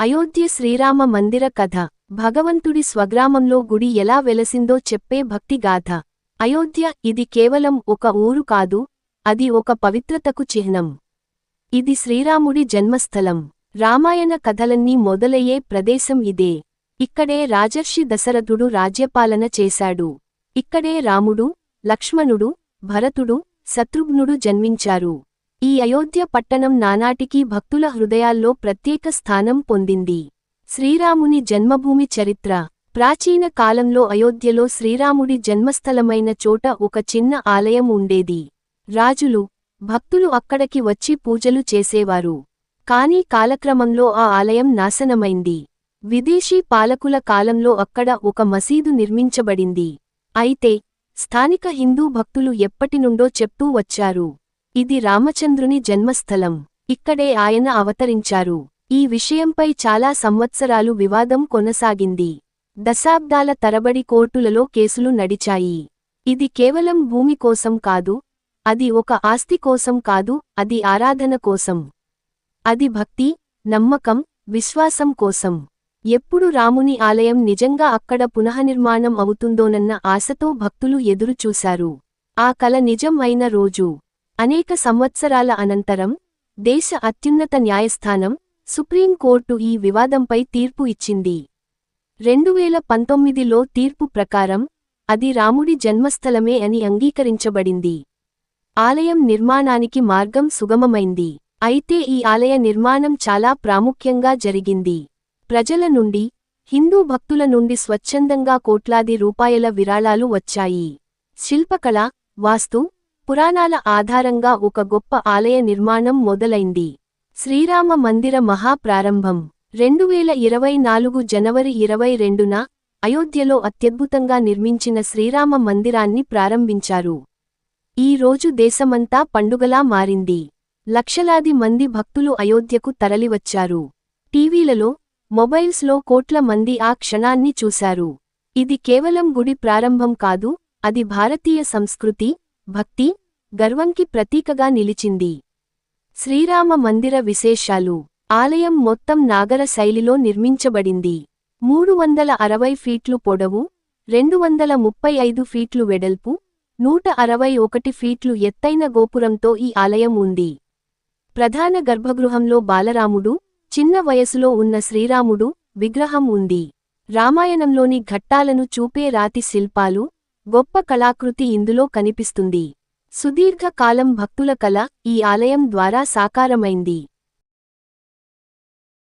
అయోధ్య శ్రీరామ మందిర కథ. భగవంతుడి స్వగ్రామంలో గుడి ఎలా వెలసిందో చెప్పే భక్తిగాథ అయోధ్య ఇది కేవలం ఒక ఊరు కాదు అది ఒక పవిత్రతకు చిహ్నం. ఇది శ్రీరాముడి జన్మస్థలం. రామాయణ కథలన్నీ మొదలయ్యే ప్రదేశం ఇదే. ఇక్కడే రాజర్షి దశరథుడు రాజ్యపాలన చేశాడు. ఇక్కడే రాముడు లక్ష్మణుడు భరతుడు శత్రుఘ్నుడు జన్మించారు. ఈ అయోధ్య పట్టణం నానాటికీ భక్తుల హృదయాల్లో ప్రత్యేక స్థానం పొందింది. శ్రీరాముని జన్మభూమి చరిత్ర. ప్రాచీన కాలంలో అయోధ్యలో శ్రీరాముడి జన్మస్థలమైన చోట ఒక చిన్న ఆలయం ఉండేది. రాజులు భక్తులు అక్కడికి వచ్చి పూజలు చేసేవారు. కానీ కాలక్రమంలో ఆ ఆలయం నాశనమైంది. విదేశీ పాలకుల కాలంలో అక్కడ ఒక మసీదు నిర్మించబడింది. అయితే స్థానిక హిందూ భక్తులు ఎప్పటినుండో చెప్తూ వచ్చారు. ఇది రామచంద్రుని జన్మస్థలం. ఇక్కడే ఆయన అవతరించారు. ఈ విషయంపై చాలా సంవత్సరాలు వివాదం కొనసాగింది. దశాబ్దాల తరబడి కోర్టులలో కేసులు నడిచాయి. ఇది కేవలం భూమి కోసం కాదు అది ఒక ఆస్తి కోసం కాదు అది ఆరాధన కోసం. అది భక్తి నమ్మకం విశ్వాసం కోసం. ఎప్పుడు రాముని ఆలయం నిజంగా అక్కడ పునఃనిర్మాణం అవుతుందోనన్న ఆశతో భక్తులు ఎదురుచూశారు. ఆ కల నిజం అయిన రోజు. అనేక సంవత్సరాల అనంతరం దేశ అత్యున్నత న్యాయస్థానం సుప్రీంకోర్టు ఈ వివాదంపై తీర్పు ఇచ్చింది. రెండువేల పంతొమ్మిదిలో తీర్పు ప్రకారం అది రాముడి జన్మస్థలమే అని అంగీకరించబడింది. ఆలయం నిర్మాణానికి మార్గం సుగమమైంది. అయితే ఈ ఆలయ నిర్మాణం చాలా ప్రాముఖ్యంగా జరిగింది. ప్రజల నుండి హిందూ భక్తుల నుండి స్వచ్ఛందంగా కోట్లాది రూపాయల విరాళాలు వచ్చాయి. శిల్పకళ వాస్తు పురాణాల ఆధారంగా ఒక గొప్ప ఆలయ నిర్మాణం మొదలైంది. శ్రీరామ మందిర మహాప్రారంభం. రెండువేల ఇరవై నాలుగు జనవరి ఇరవై రెండున అయోధ్యలో అత్యద్భుతంగా నిర్మించిన శ్రీరామ మందిరాన్ని ప్రారంభించారు. ఈ రోజు దేశమంతా పండుగలా మారింది. లక్షలాది మంది భక్తులు అయోధ్యకు తరలివచ్చారు. టీవీలలో మొబైల్స్లో కోట్ల మంది ఆ క్షణాన్ని చూశారు. ఇది కేవలం గుడి ప్రారంభం కాదు అది భారతీయ సంస్కృతి భక్తి గర్వంకి ప్రతీకగా నిలిచింది. శ్రీరామ మందిర విశేషాలు. ఆలయం మొత్తం నాగర శైలిలో నిర్మించబడింది. మూడు వందల అరవై ఫీట్లు పొడవు రెండు వందల ముప్పై ఐదు ఫీట్లు వెడల్పు నూట అరవై ఒకటి ఫీట్లు ఎత్తైన గోపురంతో ఈ ఆలయం ఉంది. ప్రధాన గర్భగృహంలో బాలరాముడు చిన్న వయసులో ఉన్న శ్రీరాముడు విగ్రహం ఉంది. రామాయణంలోని ఘట్టాలను చూపే రాతి శిల్పాలు గొప్ప కళాకృతి ఇందులో కనిపిస్తుంది. సుదీర్ఘ కాలం భక్తుల కల ఈ ఆలయం ద్వారా సాకారమైంది.